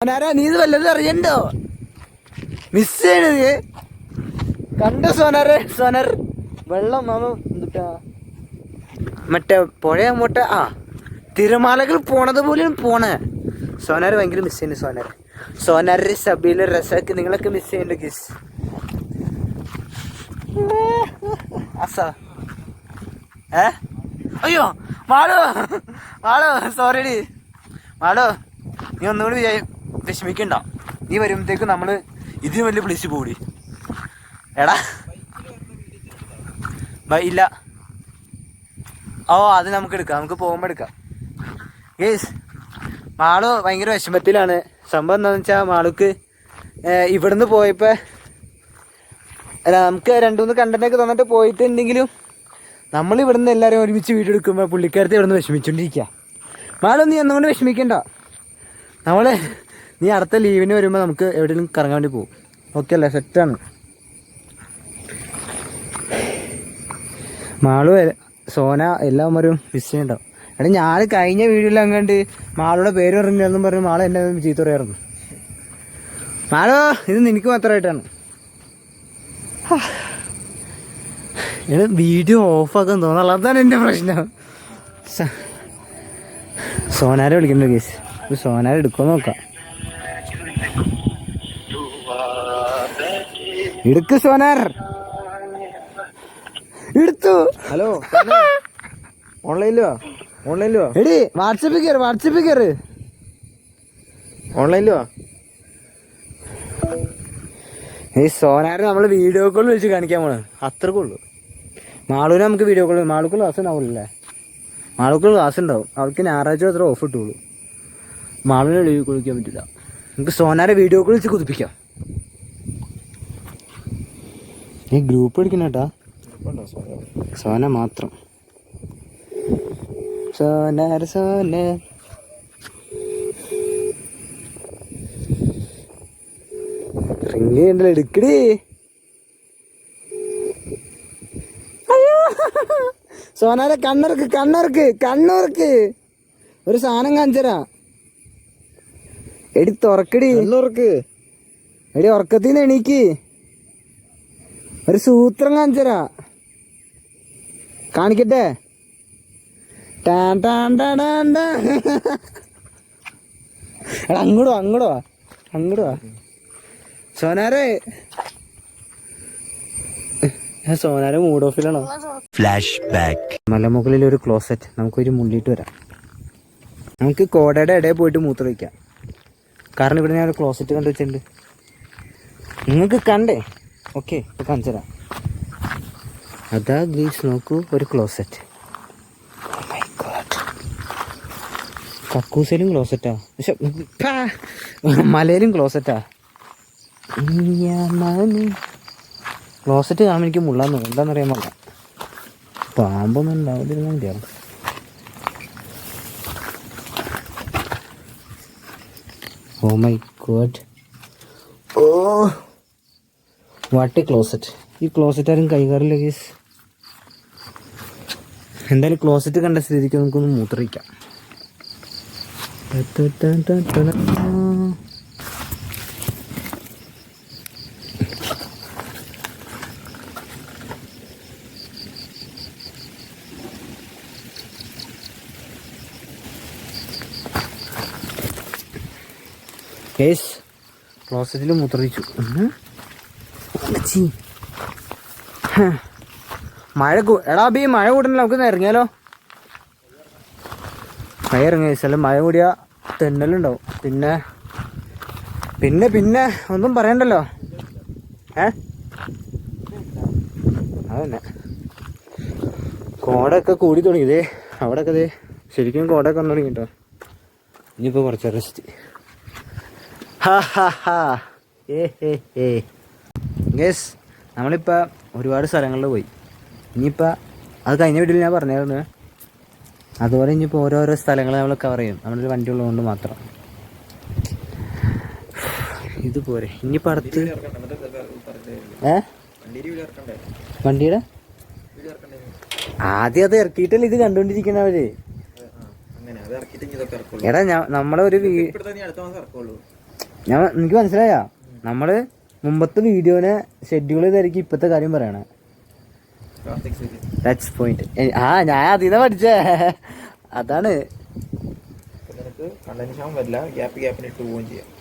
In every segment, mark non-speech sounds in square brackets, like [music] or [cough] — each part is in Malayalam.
സോനാര നീ ഇത് വല്ലതും അറിയണ്ടോ? മിസ് ചെയ്യണത്. കണ്ട സോനാരെ സോനർ. വെള്ളം മാമ എന്തുട്ടാ? മറ്റേ പുഴ അങ്ങോട്ട് ആ. തിരമാലകൾ പോണത് പോലും പോണേ. സോനാർ ഭയങ്കര മിസ് ചെയ്യുന്നു സോനാർ സോനാർ സബീൽ റസാക്ക് നിങ്ങളൊക്കെ മിസ് ചെയ്യുന്നുണ്ട് ഗിസ് അസ ഏ? അയ്യോ വാടോ വാടോ സോറി വാടോ നീ ഒന്നുകൂടി വിചാ- വിഷമിക്കണ്ട. നീ വരുമ്പത്തേക്ക് നമ്മൾ ഇതിന് വലിയ പ്ലേസ് പോടി. എടാ. ഇല്ല. ഓ അത് നമുക്ക് എടുക്കാം. നമുക്ക് പോകുമ്പോൾ എടുക്കാം. ഗേസ് മാൾ ഭയങ്കര വിഷമത്തിലാണ്. സംഭവം എന്താണെന്ന് വെച്ചാൽ മാളുക്ക് ഇവിടുന്ന് പോയപ്പോൾ അല്ല നമുക്ക് രണ്ടു മൂന്ന് കണ്ടന്റൊക്കെ തന്നിട്ട് പോയിട്ടുണ്ടെങ്കിലും നമ്മൾ ഇവിടുന്ന് എല്ലാവരും ഒരുമിച്ച് വീഡിയോ എടുക്കുമ്പോൾ പുള്ളിക്കാരത്തെ ഇവിടുന്ന് വിഷമിച്ചോണ്ടിരിക്കുക മാളൊന്നും നീ ഒന്നുകൊണ്ട് വിഷമിക്കണ്ട. നമ്മൾ നീ അടുത്ത ലീവിന് വരുമ്പോൾ നമുക്ക് എവിടെയെങ്കിലും കറങ്ങാൻ വേണ്ടി പോകും ഓക്കെ അല്ലേ? സെറ്റാണ് മാളു സോന എല്ലാവരും മിസ് ചെയ്യണ്ടാവും എടാ ഞാൻ കഴിഞ്ഞ വീഡിയോയിൽ അങ്ങോട്ട് മാളുടെ പേര് പറഞ്ഞെന്നും പറഞ്ഞ് മാള എന്നെ ചീത്ത പറയായിരുന്നു മാളോ ഇത് നിനക്ക് മാത്രമായിട്ടാണ്. എടാ വീഡിയോ ഓഫാക്കാൻ തോന്നുന്നു. അതാണ് എന്റെ പ്രശ്നം. സോനാരെ വിളിക്കണ്ട കേസ് സോനാരെ എടുക്കുമോ നോക്കാം. എടുക്ക് സോനർ. എടുത്തു ഹലോ ഓൺലൈനിലോ? ഓൺലൈനിലോ? എടി വാട്സപ്പിൽ കയറ് വാട്സപ്പിൽ കയറ് ഓൺലൈനിലോ? ഈ സോനാരെ നമ്മൾ വീഡിയോ കോൾ വിളിച്ച് കാണിക്കാൻ പോണ്. അത്രക്കുള്ളൂ. മാളൂനെ നമുക്ക് വീഡിയോ കോൾ മാളുക്ക് ക്ലാസ് ഉണ്ടാവില്ലേ മാളുക്ക് ക്ലാസ് ഉണ്ടാവും. അവൾക്ക് ഞായറാഴ്ച അത്ര ഓഫ് ഇട്ടുള്ളൂ. മാളൂനെ വീഡിയോ കോൾ വിളിക്കാൻ പറ്റില്ല. നമുക്ക് സോനാരെ വീഡിയോ കോൾ വിളിച്ച് കുതിപ്പിക്കാം. നീ ഗ്രൂപ്പ് എടുക്കണ കേട്ടാ? സോന? മാത്രം. സോനാർ സോന. എടുക്കടി. അയ്യോ. സോനാരെ കണ്ണർക്ക് കണ്ണർക്ക് കണ്ണൂർക്ക് ഒരു സാധനം കാണിച്ചരാ എടി തുറക്കടി. എണ്ണൂർക്ക് എടി ഉറക്കത്തിന്ന് എണീക്ക്. ഒരു സൂത്രം കാണിച്ചരാ. കാണിക്കട്ടെ? ടാൻ ടാൻ ടാൻ സോനാരേ. എടാ അങ്ങോട്ടോ സോനാരെ. ഞാൻ സോനാരെ മൂഡ് ഓഫിലാണോ ഫ്ലാഷ് ബാക്ക് മലമുകളിൽ ഒരു ക്ലോസറ്റ് നമുക്കൊരു മുള്ളിയിട്ട് വരാം. നമുക്ക് കോടയുടെ ഇടയിൽ പോയിട്ട് മൂത്ര വയ്ക്കാം കാരണം ഇവിടെ ഞാൻ ക്ലോസറ്റ് കണ്ടു വെച്ചിട്ടുണ്ട്. നിങ്ങൾക്ക് കണ്ടേ? ഓക്കെ ഇപ്പോൾ കാണിച്ചു തരാം. അതാ ഗ്ലീസ് നോക്കൂ ഒരു ക്ലോസറ്റ് കക്കൂസയിലും ക്ലോസറ്റാ പക്ഷെ മലയിലും ക്ലോസറ്റാ ക്ലോസറ്റ് കാണുമ്പോൾ എനിക്ക് മുള്ളാന്ന് എന്താണെന്ന് എന്താണെന്നറിയാൻ പാടില്ല. പാമ്പൊന്നും ഉണ്ടാവില്ല മതിയാവും oh my god oh what closet ഈ ക്ലോസറ്റ് ആരും കൈകാറില്ല ഗീസ് എന്തായാലും ക്ലോസറ്റ് കണ്ട സ്ഥിതിക്ക് നമുക്കൊന്ന് മൂത്രയിക്കാം കേസ്. ക്ലോസറ്റിൽ മുത്രിച്ചു. മഴ എടാ ബി മഴ കൂട്ടണല്ലോ നമുക്ക് ഇറങ്ങിയാലോ? മഴ ഇറങ്ങിയ സ്ഥലം മഴ കൂടിയ തെന്നലുണ്ടാവും. പിന്നെ പിന്നെ പിന്നെ ഒന്നും പറയണ്ടല്ലോ. ഏ അതന്നെ. കോടൊക്കെ കൂടി തുടങ്ങിയതേ അവിടെയൊക്കെ ശരിക്കും കോടൊക്കെ വന്നു തുടങ്ങിട്ടോ. ഇനിയിപ്പോൾ കുറച്ച് റെസ്റ്റ് ഗസ് നമ്മളിപ്പോൾ ഒരുപാട് സ്ഥലങ്ങളിൽ പോയി. ഇനിയിപ്പോൾ അത് കഴിഞ്ഞ വീട്ടിൽ ഞാൻ പറഞ്ഞായിരുന്നു. അതുപോലെ ഇനിയിപ്പോൾ ഓരോരോ സ്ഥലങ്ങൾ നമ്മൾ കവർ ചെയ്യും. നമ്മളൊരു വണ്ടി ഉള്ളതുകൊണ്ട് മാത്രം. ഇത് പോരെ. ഇനിയിപ്പോൾ അടുത്ത് ഏ? വണ്ടിയുടെ? ആദ്യം അത് ഇറക്കിയിട്ടല്ലേ ഇത് കണ്ടുകൊണ്ടിരിക്കണവര് എടാ നമ്മളൊരു നമ്മളെ ഒരു വീ ഞാൻ എനിക്ക് മനസ്സിലായ? നമ്മൾ മുമ്പത്തെ വീഡിയോനെ ഷെഡ്യൂൾ ചെയ്തായിരിക്കും ഇപ്പത്തെ കാര്യം പറയണേ. ടച്ച് പോയിന്റ് ആ ഞാൻ അതിനെ പഠിച്ചേ. അതാണ്.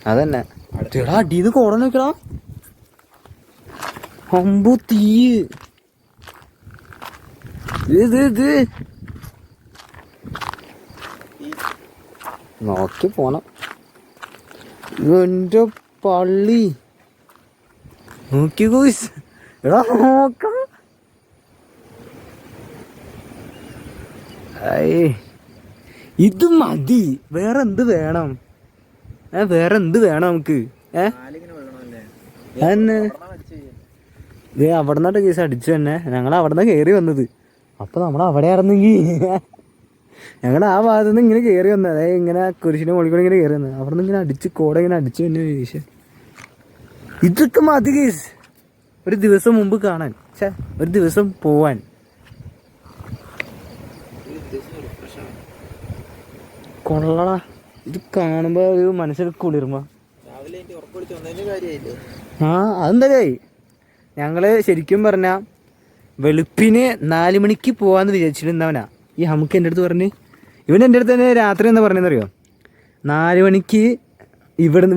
അതന്നെ. എടാ അടീന്ന് കോട നോക്കടാ അമ്പു തീ ഇത് ഇത് നോക്കി പോണം. എന്റെ പള്ളി. നോക്കി ഗോയ്സ് എടാ നോക്കാം. ഇത് മതി. വേറെ എന്ത് വേണം? ഏ വേറെ എന്ത് വേണം നമുക്ക്? ഏ? ഇത് അവിടെ നിന്നോട്ട് കേസ് അടിച്ചു തന്നെ. ഞങ്ങൾ അവിടെ നിന്ന് കയറി വന്നത്. അപ്പൊ നമ്മൾ അവിടെ ആയിരുന്നെങ്കി. ഞങ്ങൾ ആ ഭാഗത്ത് നിന്ന് ഇങ്ങനെ കയറി വന്നത്. അതായത് ഇങ്ങനെ കുരിശിനെ മുകളിൽ കൂടെ ഇങ്ങനെ കയറി വന്നത്. അവിടെ നിന്ന് ഇങ്ങനെ അടിച്ച് കോടെ ഇങ്ങനെ അടിച്ച് തന്നെ കേസ് ഇതൊക്കെ മതി കേസ്. ഒരു ദിവസം മുമ്പ് കാണാൻ. ഛേ ഒരു ദിവസം പോവാൻ. കൊള്ളടാ. ഇത് കാണുമ്പോ ഒരു മനസ്സിൽ കുളിർമ. ആ അതെന്തായി ഞങ്ങൾ ശരിക്കും പറഞ്ഞ വെളുപ്പിന് നാല് മണിക്ക് പോവാന്ന് വിചാരിച്ചിരുന്നവനാ ഈ ഹമുക്ക് എന്റെ അടുത്ത് പറഞ്ഞ് ഇവൻ എന്റെ അടുത്ത് തന്നെ രാത്രി എന്താ പറഞ്ഞതെന്നറിയോ? നാല് മണിക്ക് ഇവിടുന്ന്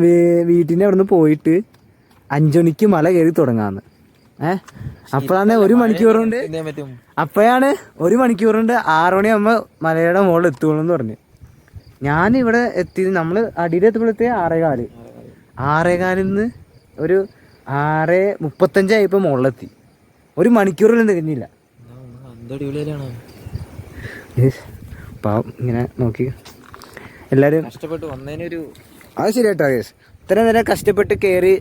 വീട്ടിന്റെ അവിടെ നിന്ന് പോയിട്ട് അഞ്ചു മണിക്ക് മല കയറി തുടങ്ങാന്ന്. ഏ? അപ്പോഴാണ് ഒരു മണിക്കൂർ കൊണ്ട് അപ്പോഴാണ് ഒരു മണിക്കൂർ കൊണ്ട് ആറു മണിയാകുമ്പോൾ മലയുടെ മുകളിൽ എത്തുള്ളൂ എന്ന് പറഞ്ഞു. ഞാൻ ഇവിടെ എത്തി നമ്മൾ അടിയിൽ എത്തുമ്പോഴത്തെ ആറേകാൽ ആറേകാലിൽ നിന്ന് ഒരു ആറ് മുപ്പത്തഞ്ചായപ്പോൾ മുകളിലെത്തി ഒരു മണിക്കൂറിലും തികഞ്ഞില്ല അടിപൊളിയിലാണ് പാവം ഇങ്ങനെ നോക്കി. എല്ലാവരും കഷ്ടപ്പെട്ട് വന്നതിനൊരു അത് ശരിയാട്ടോ കേസ് ഇത്രയും നേരം കഷ്ടപ്പെട്ട് കയറി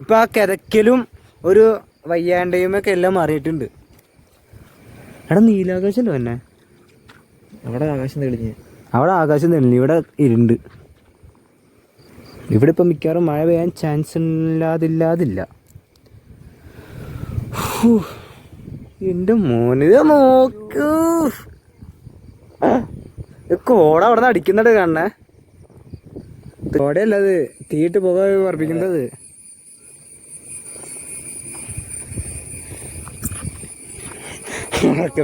ഇപ്പം ആ കിതക്കലും ഒരു വയ്യാണ്ടയും ഒക്കെ എല്ലാം മാറിയിട്ടുണ്ട്. എടാ നീലാകാശല്ലോ എന്നെ അവിടെ ആകാശം തെളിഞ്ഞ് അവിടെ ആകാശം തെളിഞ്ഞു ഇവിടെ ഇരുണ്ട്. ഇവിടെ ഇപ്പം മിക്കവാറും മഴ പെയ്യാൻ ചാൻസ് ഇല്ലാതില്ലാതില്ല. എന്റെ എന്റെ മോനെ നോക്കൂ. ഇത് കോട അവിടെ നിന്ന് അടിക്കുന്നുണ്ട് കാണണേ. കോടയല്ല അത് തീയിട്ട് പുക പറപ്പിക്കുന്നത്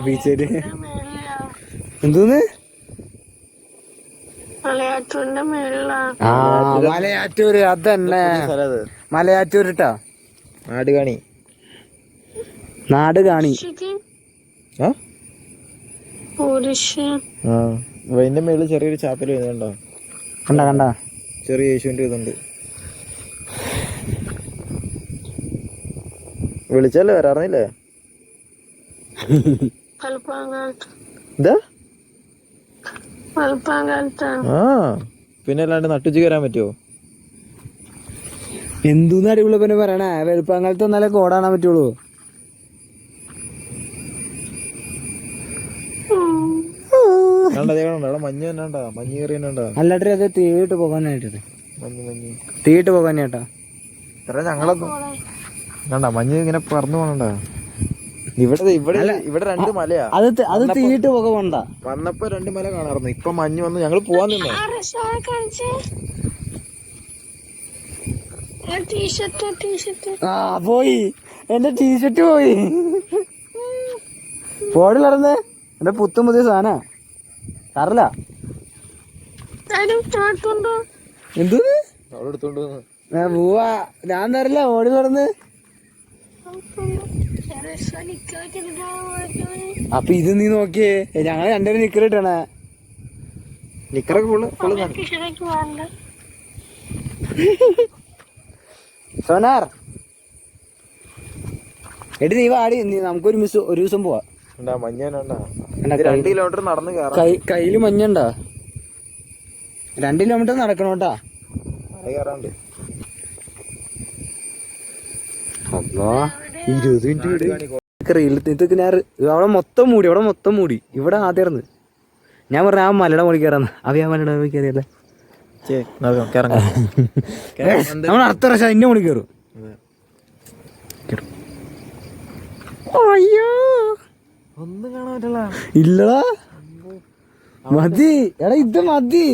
ബീച്ചേര് എന്തോന്ന്? ആ മലയാറ്റൂര് അതന്നെ. മലയാറ്റൂര് ട്ടാ നാട് കാണി നാട് കാണി ശരി. ആ? അതിന്റെ മേളിൽ ചെറിയൊരു ചാപ്പൽ വരുന്നുണ്ടോ? കണ്ട കണ്ട. ചെറിയ യേശുവിന്റെ ഇതുണ്ട്. വിളിച്ചല്ലേ വരാറില്ലേ ആ പിന്നെ അല്ലാണ്ട് നട്ടുച്ചയ്ക്ക് വരാൻ പറ്റുമോ എന്തൂന്ന് അടിപൊളി പിന്നെ പറയണേ? വെളുപ്പാങ്കാലത്ത് എന്നാലേ കോടാണാൻ പറ്റുള്ളൂ കണ്ട അതേ കണ്ടോ അവിടെ മഞ്ഞ് തന്നെ മഞ്ഞ് കയറി തന്നെ അത് തീയിട്ട് പോകാനായിട്ട്. മഞ്ഞ് മഞ്ഞ്. തീയിട്ട് പോകാനായിട്ടാ? ഇത്ര ഞങ്ങളൊന്നും കണ്ട മഞ്ഞ് ഇങ്ങനെ പറന്നു പോകണ്ട ഇവിടെ ഇവിടെ ഇവിടെ രണ്ട് മലയാ. അത് അത് തീയിട്ട് പോക പോണ്ട? വന്നപ്പോ രണ്ട് മല കാണാറുന്നു ഇപ്പൊ മഞ്ഞ് വന്നു ഞങ്ങൾ പോവാൻ നിന്നേ? ആ പോയി. എന്റെ ടീഷർട്ട് പോയി. പോടി നടന്ന് എന്റെ പുത്തും പുതിയ സാധന. സാറല്ല? ഞാൻ പോവാ. ഞാൻ തരില്ല ഓടി നടന്ന്. അപ്പൊ ഇത് നീ നോക്കിയേ. ഞങ്ങൾ രണ്ടുപേരും നിക്കറിട്ടണേ നിക്കറൊക്കെ ഫുള്ള് സോനാർ. എടി നീ വാടി. നീ നമുക്ക് ഒരു മിസ് ഒരു ദിവസം പോവാ. കിലോമീറ്റർ നടന്നു കയ്യിൽ മഞ്ഞണ്ടാ? രണ്ട് കിലോമീറ്റർ നടക്കണോട്ടാ? കയറാണ്ട് അല്ലാ ഇരുപത് മിനിറ്റ് ഞാൻ അവിടെ മൊത്തം മൂടി അവിടെ മൊത്തം മൂടി. ഇവിടെ ആദ്യമായിരുന്നു ഞാൻ പറഞ്ഞ ആ മലയുടെ മുകളിൽ കയറാന്ന് അവ ആ മലയുടെ മുകളിൽ കയറിയല്ലേ നമ്മൾ അടുത്ത പ്രാവശ്യം അതിന്റെ മുകളിൽ കയറും അയ്യോ. ഇല്ലടാ. മതി. എടാ ഇത് മതി.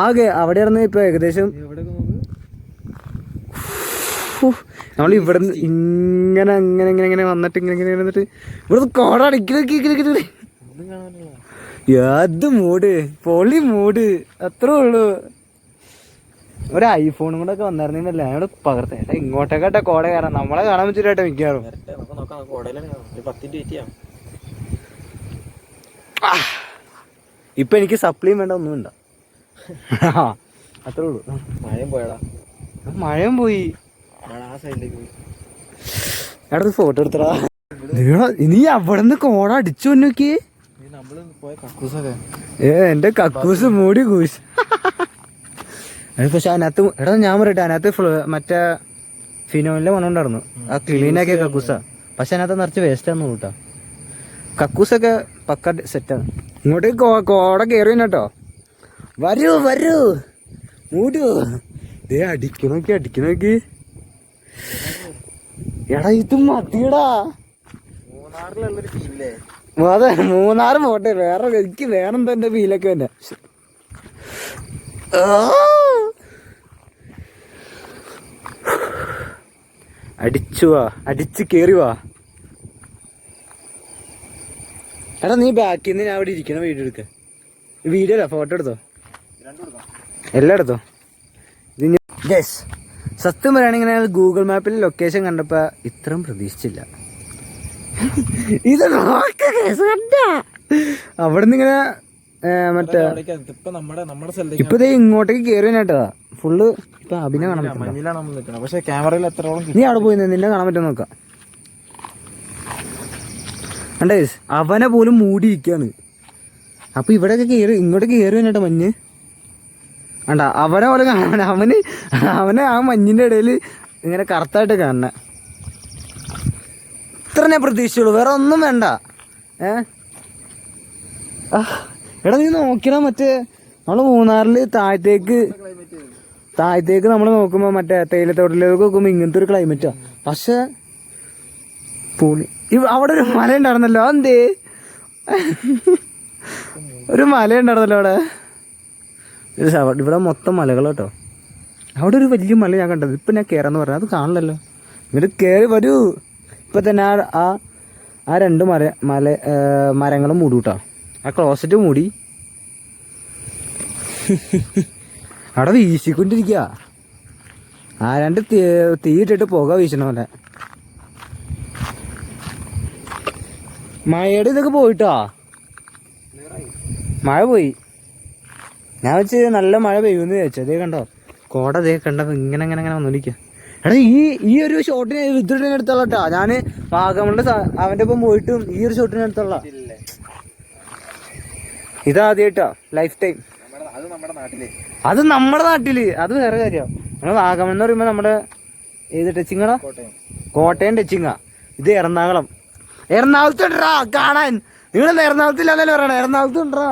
ആകെ അവിടെ ഇറന്ന് ഇപ്പൊ ഏകദേശം നമ്മൾ ഇവിടെ ഇങ്ങനെ അങ്ങനെ ഇങ്ങനെ ഇങ്ങനെ വന്നിട്ട് ഇങ്ങനെ ഇങ്ങനെ വന്നിട്ട് ഇവിടുന്ന് കോട അടിക്കലൊക്കെ അത് മൂട്. അത്രേ ഉള്ളൂ. ഒരു ഐഫോണും കൂടെ ഒക്കെ വന്നായിരുന്നില്ല അവിടെ പകർത്തേ ഏട്ടാ ഇങ്ങോട്ടേക്കാട്ടെ കോട കയറാം നമ്മളെ കാണാൻ പറ്റില്ല മിക്കവാറും. വെയിറ്റ് ചെയ്യാം. ഇപ്പൊ എനിക്ക് സപ്ലിയും വേണ്ട ഒന്നും വേണ്ട. [laughs] അത്രേ ഉള്ളൂ. മഴയും പോയടാ. മഴയും പോയി. എടാ ഫോട്ടോ എടുത്തടാ. നീ അവിടെ നിന്ന് കോട അടിച്ചു നോക്കി നീ നമ്മൾ പോയ കക്കൂസൊക്കെ. ഏ എന്റെ കക്കൂസ് മൂടി കൂസ് അത് [laughs] പക്ഷെ അതിനകത്ത് എടാ ഞാൻ പറയട്ടെ അതിനകത്ത് ഫ്ല- മറ്റേ ഫിനോയിലെ മണം ഉണ്ടായിരുന്നു ആ ക്ലീൻ ആക്കിയ കക്കൂസ പക്ഷെ അതിനകത്ത് നിറച്ച് വേസ്റ്റ് ആണെന്ന് കൂട്ടാ കക്കൂസൊക്കെ പക്ക സെറ്റാണ് ഇങ്ങോട്ട് കോ- കോട കയറി കേട്ടോ വരൂ വരൂ. മൂടൂ. ദേ അടിക്കണോക്കി അടിക്കണോക്കി എടാ ഇത് മതിയടാ. മൂന്നാറിലുള്ളൊരു ഫീലേ അതെ മൂന്നാറ് പോട്ടെ. വേറെ എനിക്ക് വേറെന്താ എന്റെ ഫീലൊക്കെ തന്നെ. അടിച്ചു വാ. അടിച്ച് കേറി വാ. എടാ നീ ബാക്കിൽ നിന്ന് ഞാൻ അവിടെ ഇരിക്കണ വീഡിയോ എടുക്ക. വീഡിയോ അല്ല ഫോട്ടോ എടുത്തോ? എല്ലാം എടുത്തോ? ഗസ് സത്യം പറയുകയാണെങ്കിൽ ഞങ്ങൾ ഗൂഗിൾ മാപ്പിൽ ലൊക്കേഷൻ കണ്ടപ്പോ ഇത്രയും പ്രതീക്ഷിച്ചില്ല. ഇത് അവിടെ നിന്ന് ഇങ്ങനെ മറ്റേ ഇപ്പൊ ഇങ്ങോട്ടേക്ക് കേറിയാട്ടാ ഫുള്ള് ഇപ്പൊ അഭിനയ കാണാൻ പറ്റില്ല പക്ഷെ ക്യാമറയിൽ നീ അവിടെ പോയി നിന്നെ കാണാൻ പറ്റും നോക്കാം. കണ്ടേ അവനെ പോലും മൂടിയിരിക്കാണ്. അപ്പൊ ഇവിടെയൊക്കെ കേറി ഇങ്ങോട്ടേക്ക് കേറി വന്നിട്ട് മഞ്ഞ്. കണ്ട? അവനെ പോലെ കാണാൻ അവന് അവനെ ആ മഞ്ഞിന്റെ ഇടയിൽ ഇങ്ങനെ കറുത്തായിട്ട് കാണണ. ഇത്ര ഞാൻ പ്രതീക്ഷിച്ചുള്ളൂ വേറെ ഒന്നും വേണ്ട. ഏ? ആ, എടാ നീ നോക്കിയാ മറ്റേ നമ്മൾ മൂന്നാറിൽ താഴത്തേക്ക് താഴത്തേക്ക് നമ്മൾ നോക്കുമ്പോ മറ്റേ തേയിലത്തോട്ടിലേക്ക് നോക്കുമ്പോ ഇങ്ങനത്തെ ഒരു ക്ലൈമറ്റാ പക്ഷെ പൂളി അവിടെ ഒരു മല ഉണ്ടായിരുന്നല്ലോ എന്തേ ഒരു മല ഉണ്ടായിരുന്നല്ലോ അവിടെ. ഇവിടെ മൊത്തം മലകൾ കേട്ടോ. അവിടെ ഒരു വലിയ മല ഞാൻ കണ്ടത്. ഇപ്പൊ ഞാൻ കേറാന്ന് പറഞ്ഞു അത് കാണില്ലല്ലോ ഇങ്ങോട്ട് കേറി വരൂ. ഇപ്പൊ തന്നെ ആ ആ- രണ്ട് മര മല മരങ്ങളും മൂടി കേട്ടോ ആ ക്ലോസറ്റ് മൂടി. അവിടെ വീശിക്കൊണ്ടിരിക്കുക ആ രണ്ട് തീ തീയിട്ടിട്ട് പുക വീശണ പോലെ മഴയുടെ ഇതൊക്കെ പോയിട്ടോ? മഴ പോയി. ഞാൻ വെച്ച് നല്ല മഴ പെയ്യുമെന്ന് വിചാരിച്ചു. അതേ കണ്ടോ? കോട അതേ കണ്ടപ്പോൾ ഇങ്ങനെ ഇങ്ങനെ ഇങ്ങനെ വന്നോണ്ടിരിക്കുക എടാ ഈ ഈ ഒരു ഷോട്ടിന് വിദ്യുട്ടിനെ എടുത്തോളാം കേട്ടോ ഞാൻ വാഗമണിന്റെ അവന്റെ ഒപ്പം പോയിട്ടും ഈ ഒരു ഷോട്ടിനെ ഇതാദ്യമായിട്ടോ ലൈഫ് ടൈം അത് നമ്മുടെ നാട്ടിലെ അത് നമ്മുടെ നാട്ടിൽ അത് വേറെ കാര്യമാണ് നമ്മൾ വാഗമൺ എന്ന് പറയുമ്പോ നമ്മുടെ ഏത് ടച്ചിങ്ങടാ കോട്ടയം ടച്ചിങ്ങാ ഇത് എറണാകുളം. എറണാകുളത്ത് കാണാൻ. നിങ്ങൾ എറണാകുളത്തില്ലല്ലോ പറയണേ? എറണാകുളത്ത് ഉണ്ടടാ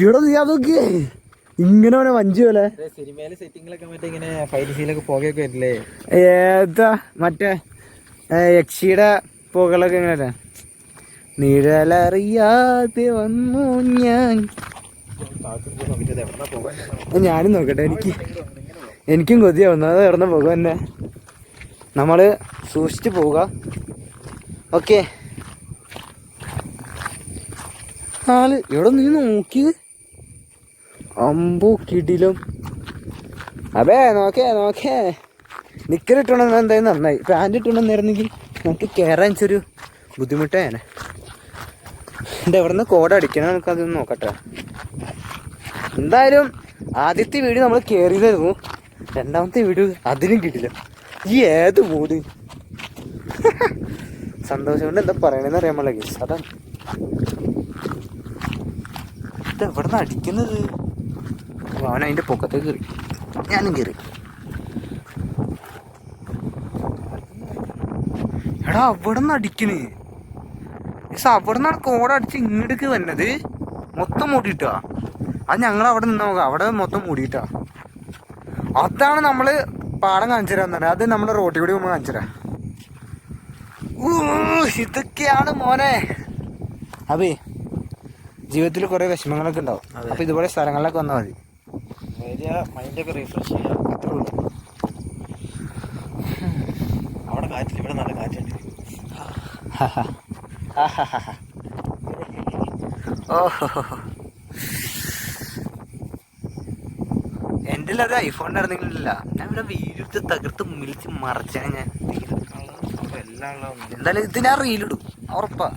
ഇവിടെ നീ അതൊക്കെ ഇങ്ങനെ വേണേ വഞ്ചി പോലെ. ഏതാ മറ്റേ യക്ഷിയുടെ പുകളൊക്കെ എങ്ങനെയല്ലേ നിഴലറിയാതെ വന്നു ഞാൻ. ഞാനും നോക്കട്ടെ എനിക്ക് എനിക്കും കൊതിയാവുന്നു അത് എവിടെ പോകുക തന്നെ നമ്മൾ സൂക്ഷിച്ച് പോവുക. ഓക്കെ. നാല് ഇവിടെ നീ നോക്കി? അമ്പോ കിടിലും. അതെ നോക്കേ നോക്കേ. നിക്കലിട്ടുണ്ടെന്ന് എന്തായാലും നന്നായി. പാന്റ് ഇട്ടുണ്ടെന്നായിരുന്നെങ്കിൽ നമുക്ക് കയറാൻ ഒരു ബുദ്ധിമുട്ടേനെ എന്റെ എവിടെ നിന്ന് കോട അടിക്കണം നമുക്കതൊന്ന് നോക്കട്ടെ. എന്തായാലും ആദ്യത്തെ വീഡിയോ നമ്മൾ കയറിയതായിരുന്നു രണ്ടാമത്തെ വീഡിയോ അതിനും കിട്ടില്ല. ഈ ഏത് വീട് [laughs] സന്തോഷം കൊണ്ട് എന്താ പറയണെന്ന് അറിയാൻ പാടില്ല ഗീസ് അതാണ്. ഇത് എവിടെ നിന്ന് അടിക്കുന്നത്? അവൻ അതിന്റെ പൊക്കത്തേക്ക് കയറി ഞാനും കയറി എടാ അവിടെ നിന്ന് അടിക്കണ്. ഗീസ് അവിടെ നിന്നാണ് കോടടിച്ച് ഇങ്ങോട്ടേക്ക് വന്നത്. മൊത്തം മൂടിയിട്ടാ. അത് ഞങ്ങൾ അവിടെ നിന്ന് നോക്കാം അവിടെ മൊത്തം മൂടിയിട്ടാ. അതാണ് നമ്മൾ പാടം കാണിച്ചു തരാൻ പറഞ്ഞത്. അത് നമ്മുടെ റോട്ടിൽ കൂടി നമ്മൾ കാണിച്ചു തരാം. ഇതൊക്കെയാണ് മോനെ. അപ്പേ ജീവിതത്തിൽ കുറെ വിഷമങ്ങളൊക്കെ ഉണ്ടാവും. അപ്പൊ ഇതുപോലെ സ്ഥലങ്ങളിലൊക്കെ വന്നാൽ മതി. മൈൻഡൊക്കെ റീഫ്രഷ് ചെയ്യാം. അത്രേ ഉള്ളൂ. കാറ്റിൽ ഇവിടെ നല്ല കാറ്റുണ്ട് [laughs] എന്റെ അത് ഐഫോൺ ഉണ്ടായിരുന്നെങ്കിലില്ല ഞാൻ ഇവിടെ വീടെടുത്ത് തകർത്ത് മിളിച്ച് മറച്ചാണ് ഞാൻ. എന്തായാലും ഇത് ഞാൻ റീലിടും ഉറപ്പാ.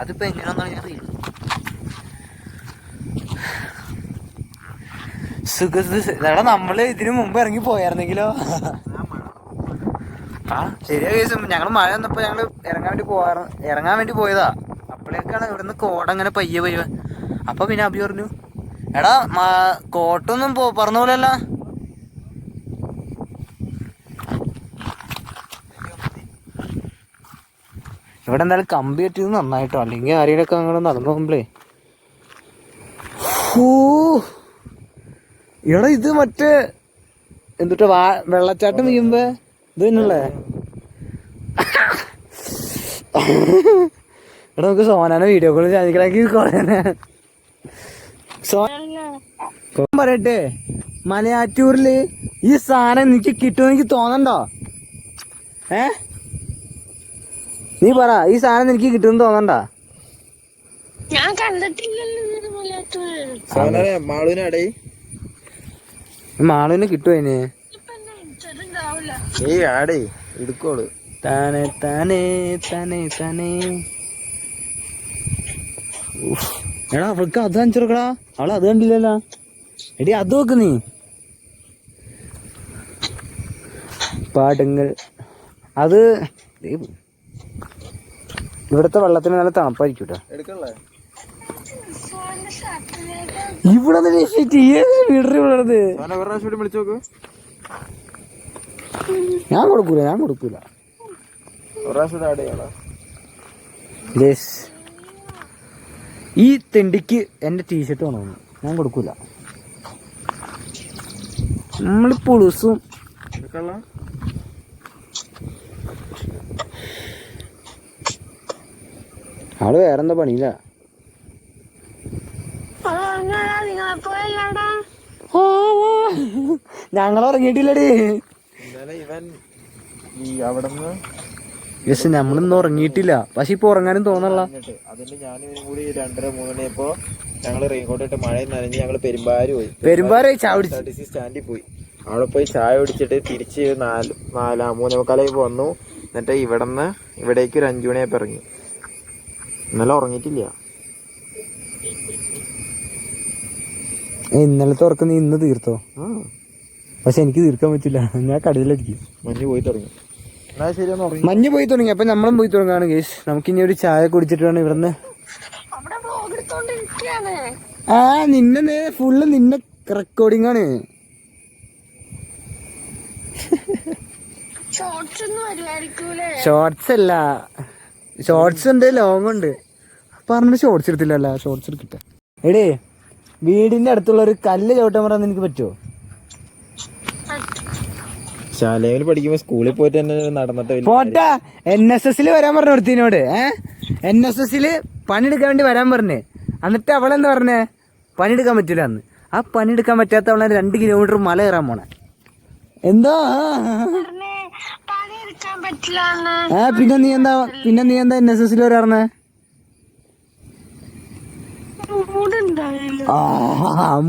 അതിപ്പോ എങ്ങനെയാണെന്നാണ് ഞാൻ റീലിടും സുഖ നമ്മൾ ഇതിനു മുമ്പ് ഇറങ്ങി പോയായിരുന്നെങ്കിലോ? [laughs] ആ ശരിയാ കേസും. ഞങ്ങൾ മഴ വന്നപ്പോ ഞങ്ങൾ ഇറങ്ങാൻ വേണ്ടി പോവാറ്. ഇറങ്ങാൻ വേണ്ടി പോയതാ. അപ്പോഴേക്കാണ് ഇവിടുന്ന് കോട അങ്ങനെ പയ്യെ പയ്യ അപ്പൊ പിന്നെ അഭി പറഞ്ഞു എടാ കോട്ടൊന്നും പോ പറഞ്ഞ പോലെയല്ല. ഇവിടെ എന്തായാലും കമ്പി കെട്ടിയത് നന്നായിട്ടോ? അല്ലെങ്കിൽ ആരെയൊക്കെ അങ്ങനെ നടന്നു പോകുമ്പളേ. ഹൂ. എടാ ഇത് മറ്റേ എന്തുട്ടാ വാ വെള്ളച്ചാട്ടം വീഴുമ്പോ? ഇത് തന്നെയല്ലേ എടാ നമുക്ക് സോനാനെ വീഡിയോ കോൾ കോളേനെ സോന പറയട്ടെ മലയാറ്റൂരിൽ ഈ സാധനം എനിക്ക് കിട്ടുമെന്ന് എനിക്ക് തോന്നണ്ടോ? ഏ? നീ പറ ഈ സാധനം എനിക്ക് കിട്ടുമെന്ന് തോന്നണ്ട? ഞാൻ കണ്ടിട്ടില്ലല്ലോ മാളുവിനെ കിട്ടുമോ അതിന്? ഏയ് ആടേ എടുക്കോൾ. താനെ താനെ താനെ താനെ. എടാ അവൾക്ക് അത് കാണിച്ചെടുക്കടാ അവൾ അത് കണ്ടില്ലല്ലോ. എടി അത് നോക്ക് നീ. പാടങ്ങൾ. അത് ഇവിടത്തെ വെള്ളത്തിന് നല്ല തണുപ്പായിരിക്കും കേട്ടോ ഇവിടെ കൂടി വിളിച്ചു നോക്ക്. ഞാൻ കൊടുക്കൂല ഞാൻ കൊടുക്കൂല. ഈ തെണ്ടിക്ക് എന്റെ ടീഷർട്ട് വേണമെന്ന് ഞാൻ കൊടുക്കൂല. നമ്മൾ പുളുസും ആൾ വേറെന്താ പണിയില്ല ഞങ്ങൾ ഉറങ്ങിയിട്ടില്ലടി. ഇന്നലെ ഇവൻ ഈ അവിടുന്ന് യെസ് നമ്മളിന്ന് ഉറങ്ങിയിട്ടില്ല. പക്ഷെ ഇപ്പൊ ഉറങ്ങാനും തോന്നല്ല അതിന്റെ ഞാൻ ഇവനും കൂടി രണ്ടര മൂന്നണിയപ്പോ ഞങ്ങൾ റെയിൻകോട്ട് ഇട്ട് മഴ നനഞ്ഞ് ഞങ്ങൾ പെരുമ്പാര് പോയി. പെരുമ്പാറായി ചാവിടിച്ച് സ്റ്റാൻഡിൽ പോയി. അവിടെ പോയി ചായ കുടിച്ചിട്ട് തിരിച്ച് നാല് നാലാ മൂന്നേ മുക്കാലായി വന്നു. എന്നിട്ട് ഇവിടെ നിന്ന് ഇവിടേക്ക് ഒരു അഞ്ചു മണിയായപ്പോ ഇറങ്ങി. ഇന്നലെ ഉറങ്ങിയിട്ടില്ല. ഇന്നലത്തെ ഉറക്കം നീ ഇന്ന് തീർത്തോ? ആ പക്ഷെ എനിക്ക് തീർക്കാൻ പറ്റില്ല. ഞാൻ കടയിലടിക്കും. മഞ്ഞ് പോയി തുടങ്ങി. മഞ്ഞ് പോയി തുടങ്ങി. അപ്പൊ നമ്മളും പോയി തുടങ്ങാണ് കേസ് നമുക്ക് ഇനി ഒരു ചായ കുടിച്ചിട്ട് വേണം ഇവിടുന്ന് ആ നിന്നെ ഫുള്ള് നിന്നെ റെക്കോർഡിംഗ് ആണ്. ഷോർട്സ് അല്ല. ഷോർട്സ് ഉണ്ട് ലോങ് ഉണ്ട്. പറഞ്ഞിട്ട് ഷോർട്സ് എടുത്തില്ലല്ല ഷോർട്സ് എടുക്കട്ടെ എടേ വീടിന്റെ അടുത്തുള്ള ഒരു കല്ല് ചവിട്ടാൻ പറയാൻ എനിക്ക് പറ്റുമോ ശാലയിൽ പഠിക്കുമ്പോ സ്കൂളിൽ പോയിട്ട് തന്നെ നടന്നിട്ട് പോട്ട. പോട്ടാ എൻ എസ് എസിൽ വരാൻ പറഞ്ഞു ഒരുത്തിനോട് ഏ? എൻ എസ് എസിൽ പണിയെടുക്കാൻ വേണ്ടി വരാൻ പറഞ്ഞേ. എന്നിട്ട് അവളെന്താ പറഞ്ഞേ? പണിയെടുക്കാൻ പറ്റൂല അന്ന് ആ പണിയെടുക്കാൻ പറ്റാത്ത അവളെ രണ്ട് കിലോമീറ്റർ മല കയറാൻ പോണേ. എന്താ? ആ പിന്നെ നീ എന്താ പിന്നെ നീ എന്താ എൻ എസ് എസിൽ വരാറുന്നേ മൂടുണ്ടായില്ല ആ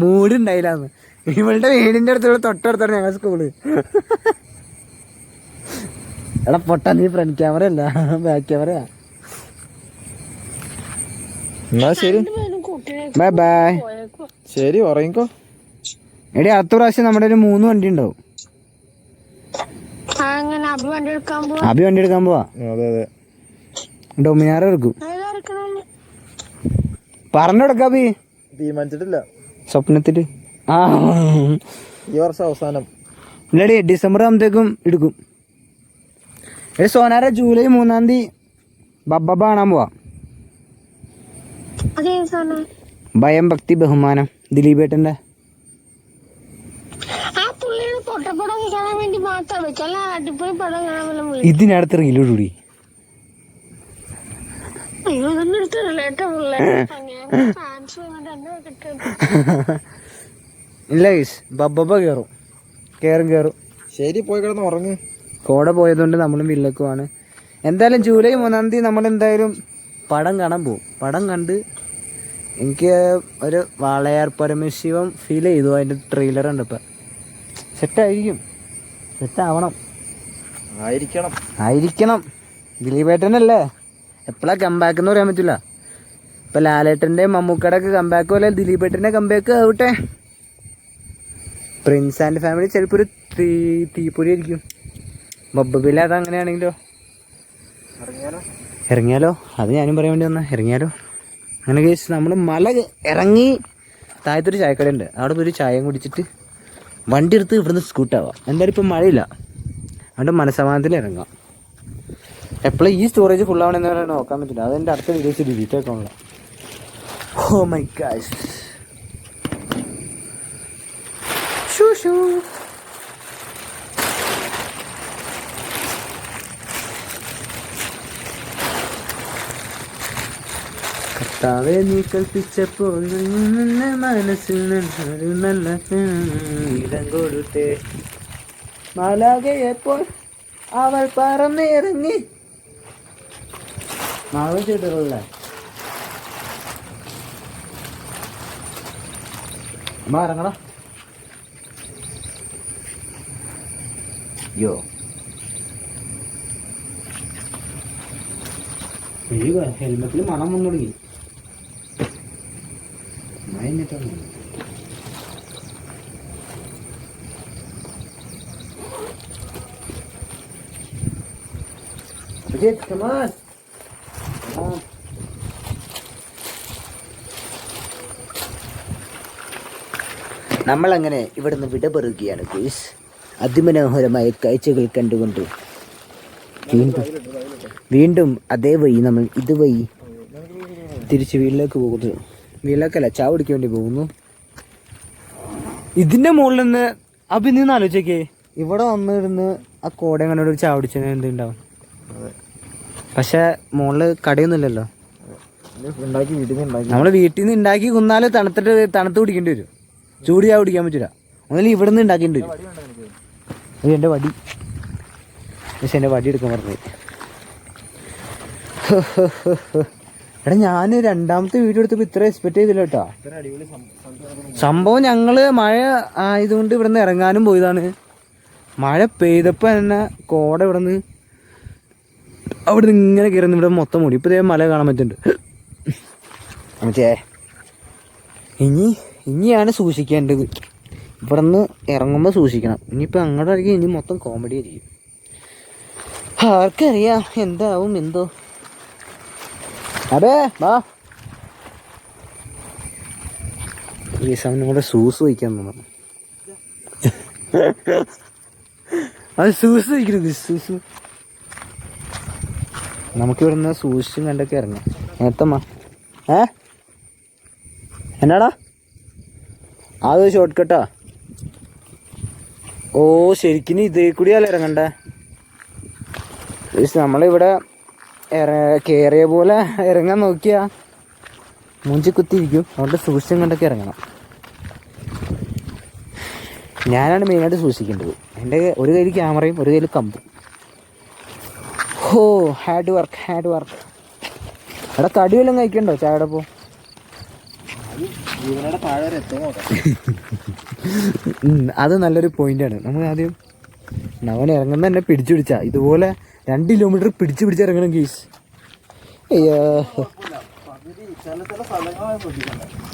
മൂടുണ്ടായില്ലാന്ന്. ഇവളുടെ വീടിന്റെ അടുത്തുള്ള തൊട്ടടുത്താണ് ഞങ്ങൾ സ്കൂൾ എടാ പൊട്ട നീ ഫ്രണ്ട് ക്യാമറ അല്ല ബാക്ക് ക്യാമറയാ എന്നാ ശരി. ബൈ ബൈ ശരി ഉറങ്ങിക്കോ. എടി അടുത്ത പ്രാവശ്യം നമ്മുടെ ഒരു മൂന്ന് വണ്ടി ഉണ്ടാവും. അഭി വണ്ടി എടുക്കാൻ പോവാ? അഭി വണ്ടി എടുക്കാൻ പോവാ. അതെ അതെ. ഡൊമിനാർ എടുക്കും. പറഞ്ഞു കൊടുക്കാം അഭി. തീരുമാനിച്ചിട്ടില്ല. സ്വപ്നത്തിൽ. ആ. ഈ വർഷം അവസാനം. ഇല്ലടി ഡിസംബർ ആകുമ്പോഴത്തേക്കും എടുക്കും. എടി സോനാര ജൂലൈ മൂന്നാം തീയതി ബബ്ബ കാണാൻ പോവാ. ഭയം ഭക്തി ബഹുമാനം. ദിലീപേട്ടന്റെ ഇതിനടുത്ത് റീലോടുകൂടി അയ്യോ ഫാൻസ് വന്നിട്ട് എന്നെ കിട്ടും ഇല്ല ഗൈസ് ബബ്ബ കയറും കയറും കയറും ശരി പോയി കിടന്ന് ഉറങ്ങ്. കോട പോയതുകൊണ്ട് നമ്മളും വില്ലക്കുമാണ് എന്തായാലും ജൂലൈ മൂന്നാം തീയതി നമ്മൾ എന്തായാലും പടം കാണാൻ പോകും പടം കണ്ട് എനിക്ക് ഒരു വാളയാർ പരമശിവം ഫീൽ ചെയ്തു. അതിന്റെ ട്രെയിലർ കണ്ടപ്പോൾ സെറ്റായിരിക്കും സെറ്റാവണം ആയിരിക്കണം. ആയിരിക്കണം. ദിലീപേട്ടനല്ലേ എപ്പോഴാണ് കമ്പാക്ക് എന്ന് പറയാൻ പറ്റില്ല. ഇപ്പം ലാലേട്ടന്റെ മമ്മൂക്കടൊക്കെ കമ്പാക്കും കമ്പാക്ക് പോലെ ദിലീപേട്ടന്റെ കമ്പാക്ക് ആവട്ടെ. പ്രിൻസ് ആൻഡ് ഫാമിലി ചിലപ്പോൾ ഒരു തീ തീപ്പൊരി ആയിരിക്കും. ബബ്ബില്ല അത് അങ്ങനെയാണെങ്കിലോ? ഇറങ്ങിയാലോ? അത് ഞാനും പറയാൻ വേണ്ടി വന്ന ഇറങ്ങിയാലോ? അങ്ങനെ കേസ് നമ്മൾ മല ഇറങ്ങി താഴത്തൊരു ചായക്കട ഉണ്ട് അവിടെ പോയി ഒരു ചായയും കുടിച്ചിട്ട് വണ്ടി എടുത്ത് ഇവിടുന്ന് സ്കൂട്ടാവാം എന്തായാലും ഇപ്പം മഴയില്ല. അതുകൊണ്ട് മനസ്സമാനത്തിൽ ഇറങ്ങാം. എപ്പോഴും ഈ സ്റ്റോറേജ് ഫുള്ളാവണമെന്ന് നോക്കാൻ പറ്റില്ല. അതെന്റെ അടുത്ത വീഡിയോസ് ഡിലീറ്റ് ആക്കാനുള്ള. ഓ മൈ ഗായ്സ് ഷൂ കർത്താവെ നീ കൽപ്പിച്ചപ്പോൾ നിന്നെ മനസ്സിൽ നിന്നൊരു നല്ല ഇടം കൊടുത്തേ. മാലാകയെപ്പോൾ അവൾ പറന്നിറങ്ങി? മാവ് ചെയ്തിട്ടുള്ള അമ്മ ഇറങ്ങടാ യോ ഹെൽമെറ്റിൽ മണം വന്നു തുടങ്ങി മഴ എന്നിട്ടാണ് Legit, come on. Come on. നമ്മളങ്ങനെ ഇവിടുന്ന് വിട പെറുകയാണ് ഗുയിസ് അതിമനോഹരമായ കാഴ്ചകൾ കണ്ടുകൊണ്ട് വീണ്ടും വീണ്ടും അതേ വഴി നമ്മൾ ഇതുവഴി തിരിച്ച് വീട്ടിലേക്ക് പോകുന്നു. വീട്ടിലേക്കല്ല ചാവടിക്ക് വേണ്ടി പോകുന്നു. ഇതിന്റെ മുകളിൽ നിന്ന് അപ്പൊ നിന്ന് ആലോചിക്കേ ഇവിടെ വന്നിരുന്ന് ആ കോടയങ്ങനോട് ഒരു ചായ എന്തുണ്ടാവും പക്ഷെ മുകളിൽ കടയൊന്നുമില്ലല്ലോ. ഇത് ഉണ്ടാക്കി വീട്ടിൽ നിന്ന് ഉണ്ടാക്കി. നമ്മൾ വീട്ടിൽ നിന്ന് ഉണ്ടാക്കി കുന്നാൽ തണുത്തിട്ട് തണുത്ത് കുടിക്കേണ്ടി വരും. ചൂടിയാ കുടിക്കാൻ പറ്റില്ല ഒന്നില്ല ഇവിടെ നിന്ന് ഉണ്ടാക്കേണ്ടി വരും. ഇത് എന്റെ വടി. പക്ഷെ എന്റെ വടി എടുക്കാൻ പറഞ്ഞു. എടാ ഞാൻ രണ്ടാമത്തെ വീഡിയോ എടുത്തപ്പോൾ ഇത്ര എക്സ്പെക്ട് ചെയ്തില്ല കേട്ടോ. സംഭവം ഞങ്ങൾ ഞങ്ങൾ മഴ ആയതുകൊണ്ട് ഇവിടെ നിന്ന് ഇറങ്ങാനും പോയതാണ്. മഴ പെയ്തപ്പോൾ തന്നെ കോട ഇവിടെ നിന്ന് അവിടെ നിന്ന് ഇങ്ങനെ കയറുന്നു. ഇവിടെ മൊത്തം മൂടി. ഇപ്പോൾ ഇതേ മല കാണാൻ പറ്റുന്നുണ്ട്. മറ്റേ ഇനി ഇനിയാണ് സൂക്ഷിക്കേണ്ടത്. ഇവിടെ നിന്ന് ഇറങ്ങുമ്പോൾ സൂക്ഷിക്കണം. ഇനിയിപ്പോൾ അങ്ങോട്ട് ഇറങ്ങി ഇനി മൊത്തം കോമഡി ആയിരിക്കും. ആർക്കറിയാം എന്താവും എന്തോ? അതെ വാ. ഈ സമയം കൂടെ സൂസ് വയ്ക്കാൻ തോന്നുന്നു. അത് സൂസ് വയ്ക്കരുത് സൂസ്. നമുക്കിവിടെ നിന്ന് സൂക്ഷിച്ചും കണ്ടൊക്കെ ഇറങ്ങാം. നേരത്തമ്മ ഏ? എന്നാടാ? അത് ഷോർട്ട് കട്ടാ ഓ ശരിക്കും ഇതേ കൂടിയല്ല ഇറങ്ങണ്ടേ നമ്മളിവിടെ കയറിയ കേറിയ പോലെ ഇറങ്ങാൻ നോക്കിയാ. മൂഞ്ചി കുത്തിയിരിക്കും. അതുകൊണ്ട് സൂക്ഷിച്ചും കണ്ടൊക്കെ ഇറങ്ങണം. ഞാനാണ് മെയിനായിട്ട് സൂക്ഷിക്കേണ്ടത്. എന്റെ ഒരു കയ്യിൽ ക്യാമറയും ഒരു കയ്യിൽ കമ്പും. ഹോ ഹാഡ് വർക്ക് ഹാഡ് വർക്ക്. എടാ തടി വല്ലതും കഴിക്കണ്ടോ ചായയുടെ പോ താഴെ വരെ എത്തും [laughs] അത് നല്ലൊരു പോയിന്റാണ് നമ്മൾ ആദ്യം അവൻ ഇറങ്ങുന്ന തന്നെ പിടിച്ചു പിടിച്ചാ. ഇതുപോലെ രണ്ട് കിലോമീറ്റർ പിടിച്ചു പിടിച്ച് ഇറങ്ങണം ഗീസ്. അയ്യോ.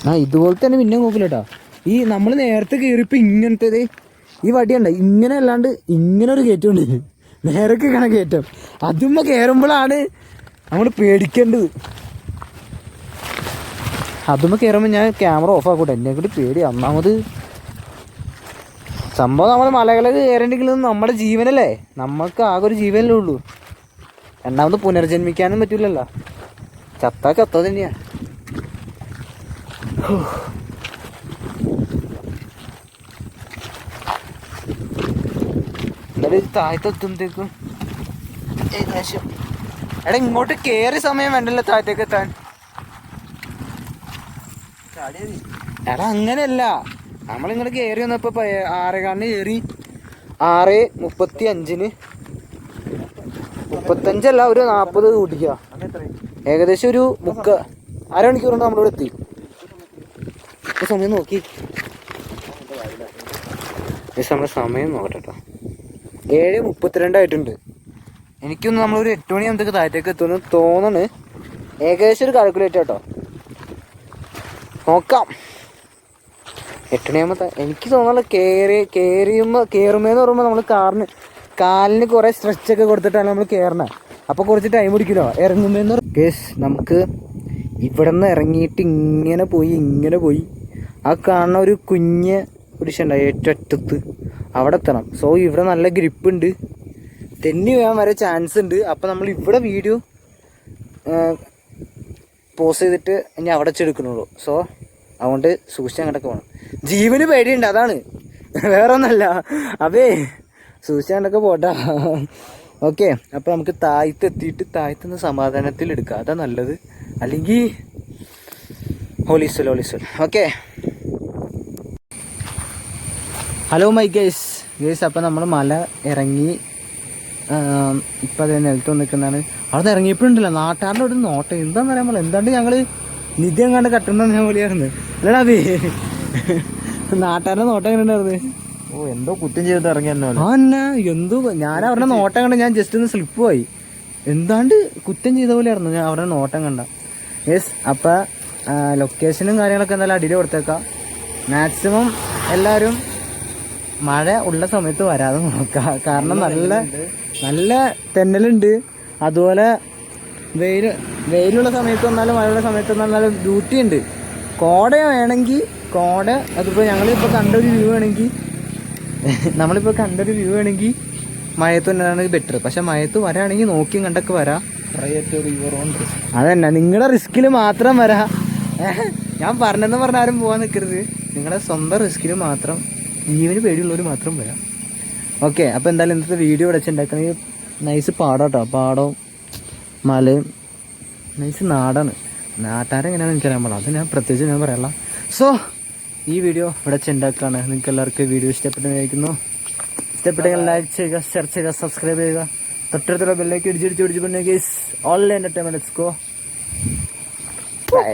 ആ ഇതുപോലെ തന്നെ പിന്നെ നോക്കില്ല ഈ നമ്മൾ നേരത്തെ കയറിയപ്പോൾ ഇങ്ങനത്തെ ദേ ഈ വടിയുണ്ട ഇങ്ങനെ അല്ലാണ്ട് ഇങ്ങനെ ഒരു കയറ്റമുണ്ട്. നേരൊക്കെ കാണാൻ കയറ്റം. അതുമ്മ കയറുമ്പോഴാണ് നമ്മൾ പേടിക്കേണ്ടത്. അതുമ്മ കയറുമ്പോൾ ഞാൻ ക്യാമറ ഓഫ് ആക്കൂട്ടെ. എന്നെ കൂടി പേടി. ഒന്നാമത് സംഭവം നമ്മൾ മലകളിൽ കയറേണ്ടെങ്കിൽ നമ്മുടെ ജീവനല്ലേ? നമുക്ക് ആകെ ഒരു ജീവനല്ലേ ഉള്ളൂ. രണ്ടാമത് പുനർജന്മിക്കാനും പറ്റൂലല്ലോ. ചത്ത ചത്ത തന്നെയാ. എന്നാലും താഴത്തെത്തുമ്പോഴത്തേക്കും ഏകദേശം. എടാ ഇങ്ങോട്ട് കയറി സമയം വേണ്ടല്ലോ താഴത്തേക്ക് എത്താൻ. എടാ അങ്ങനെയല്ല. നമ്മളിങ്ങോട്ട് കയറി വന്നപ്പോ പ- ആറേകാലിന് കയറി ആറ് മുപ്പത്തി അഞ്ചിന് മുപ്പത്തഞ്ചല്ല ഒരു നാപ്പത് കൂട്ടിക്കുക ഏകദേശം ഒരു മുക്ക അരമണിക്കൂർ കൊണ്ട് നമ്മളിവിടെ എത്തി. സമയം നോക്കി. നമ്മുടെ സമയം നോക്കട്ടെ കേട്ടോ ഏഴ് മുപ്പത്തിരണ്ടായിട്ടുണ്ട് എനിക്കൊന്ന് നമ്മളൊരു എട്ട് മണി നമുക്ക് താഴത്തേക്ക് എത്തുമെന്ന് തോന്നണ്. ഏകദേശം ഒരു കാൽക്കുലേറ്റ് കേട്ടോ നോക്കാം. എട്ട് എനിക്ക് തോന്നുന്നില്ല കയറി കയറിയുമ്പോൾ കയറുമ്പോന്ന് പറയുമ്പോൾ നമ്മൾ കാറിന് കാലിന് കുറേ സ്ട്രെച്ചൊക്കെ കൊടുത്തിട്ടാണ് നമ്മൾ കയറണത് അപ്പോൾ കുറച്ച് ടൈം പിടിക്കുമല്ലോ ഇറങ്ങുമ്പോൾ കേസ് നമുക്ക് ഇവിടെ നിന്ന് ഇറങ്ങിയിട്ട് ഇങ്ങനെ പോയി ഇങ്ങനെ പോയി. ആ കാണുന്ന ഒരു കുഞ്ഞ് പിടിച്ചുണ്ട് ഏറ്റവും അറ്റത്ത് അവിടെ എത്തണം. സോ ഇവിടെ നല്ല ഗ്രിപ്പ് ഉണ്ട് തെന്നി വീഴാൻ വരെ ചാൻസ് ഉണ്ട് അപ്പോൾ നമ്മൾ ഇവിടെ വീഡിയോ പോസ് ചെയ്തിട്ട് ഇനി അവിടെ വെച്ചെടുക്കണുള്ളൂ സോ അതുകൊണ്ട് സൂക്ഷിച്ച് അങ്ങോട്ടൊക്കെ പോകണം ജീവന് പേടിയുണ്ട് അതാണ്. വേറെ ഒന്നല്ല അപ്പേ സൂക്ഷിച്ച് അങ്ങോട്ടൊക്കെ പോട്ടാ. ഓക്കെ അപ്പോൾ നമുക്ക് താഴത്ത് എത്തിയിട്ട് താഴത്തുനിന്ന് സമാധാനത്തിൽ എടുക്കുക അതാ നല്ലത്. അല്ലെങ്കിൽ ഹോലീസൽ ഹോലീസൽ okay. Hello my guys guys അപ്പോൾ നമ്മൾ മല ഇറങ്ങി ഇപ്പം അതേ നിലത്ത് നിൽക്കുന്നതാണ് അവിടെ നിന്ന് ഇറങ്ങിയപ്പോഴുണ്ടല്ലോ നാട്ടുകാരുടെ ഒരു നോട്ടം. എന്താണെന്ന് പോലെ എന്താണ്ട് ഞങ്ങൾ നിധി എങ്ങാണ്ട് കട്ടുന്ന ഞാൻ പോലെയായിരുന്നു അല്ലടാ അബി നാട്ടുകാരുടെ നോട്ടം എങ്ങനെ ഉണ്ടായിരുന്നു? ഓ എന്തോ കുറ്റം ചെയ്തിട്ട് ഇറങ്ങി തന്നെ ആ എന്നാ എന്തോ ഞാൻ അവരുടെ നോട്ടം കണ്ട ഞാൻ ജസ്റ്റ് ഒന്ന് സ്ലിപ്പ് പോയി. എന്താണ്ട് കുറ്റം ചെയ്ത പോലെയായിരുന്നു ഞാൻ അവരുടെ നോട്ടം കണ്ട. യെസ് അപ്പം ലൊക്കേഷനും കാര്യങ്ങളൊക്കെ എന്തായാലും അടിയിൽ കൊടുത്തേക്കാം. മാക്സിമം എല്ലാവരും മഴ ഉള്ള സമയത്ത് വരാതെ നോക്കുക കാരണം നല്ല നല്ല തെന്നലുണ്ട്. അതുപോലെ വെയിൽ വെയിലുള്ള സമയത്ത് വന്നാലും മഴയുള്ള സമയത്ത് വന്നാലും ഡ്യൂട്ടി ഉണ്ട്. കോട വേണമെങ്കിൽ കോട അതിപ്പോൾ ഞങ്ങളിപ്പോൾ കണ്ടൊരു വ്യൂ വേണമെങ്കിൽ നമ്മളിപ്പോൾ കണ്ടൊരു വ്യൂ വേണമെങ്കിൽ മയത്ത് തന്നെയാണ് ബെറ്റർ പക്ഷെ മയത്ത് വരാണെങ്കിൽ നോക്കിയും കണ്ടൊക്കെ വരാം. അതന്നെ നിങ്ങളുടെ റിസ്കിൽ മാത്രം വരാ? ഞാൻ പറഞ്ഞെന്ന് പറഞ്ഞ ആരും പോകാൻ നിൽക്കരുത് നിങ്ങളുടെ സ്വന്തം റിസ്കിൽ മാത്രം ജീവന് പേടിയുള്ളവർ മാത്രം വരാം. ഓക്കെ അപ്പോൾ എന്തായാലും ഇന്നത്തെ വീഡിയോ അടച്ചുണ്ടാക്കണമെങ്കിൽ നൈസ് പാടാട്ടോ. പാടവും മലയും നൈസ് നാടാണ് നാട്ടാരെങ്ങനെയാണെന്ന് എനിക്കറിയാൻ പാടില്ല അത് ഞാൻ പ്രത്യേകിച്ച് ഞാൻ പറയാനുള്ള സോ ഈ വീഡിയോ ഇവിടെ ചെണ്ടാക്കാണ് നിങ്ങൾക്ക് എല്ലാവർക്കും വീഡിയോ ഇഷ്ടപ്പെട്ടെന്ന് ഇഷ്ടപ്പെട്ടെങ്കിൽ ലൈക്ക് ചെയ്യുക ഷെയർ ചെയ്യുക സബ്സ്ക്രൈബ് ചെയ്യുക തൊട്ടടുത്തുള്ള ബെല്ലേക്ക് ഇടിച്ചിടിച്ച് പിടിച്ച് പിന്നെ ഓൺലൈൻ എന്റർടൈൻമെന്റ് ഗോ ബൈ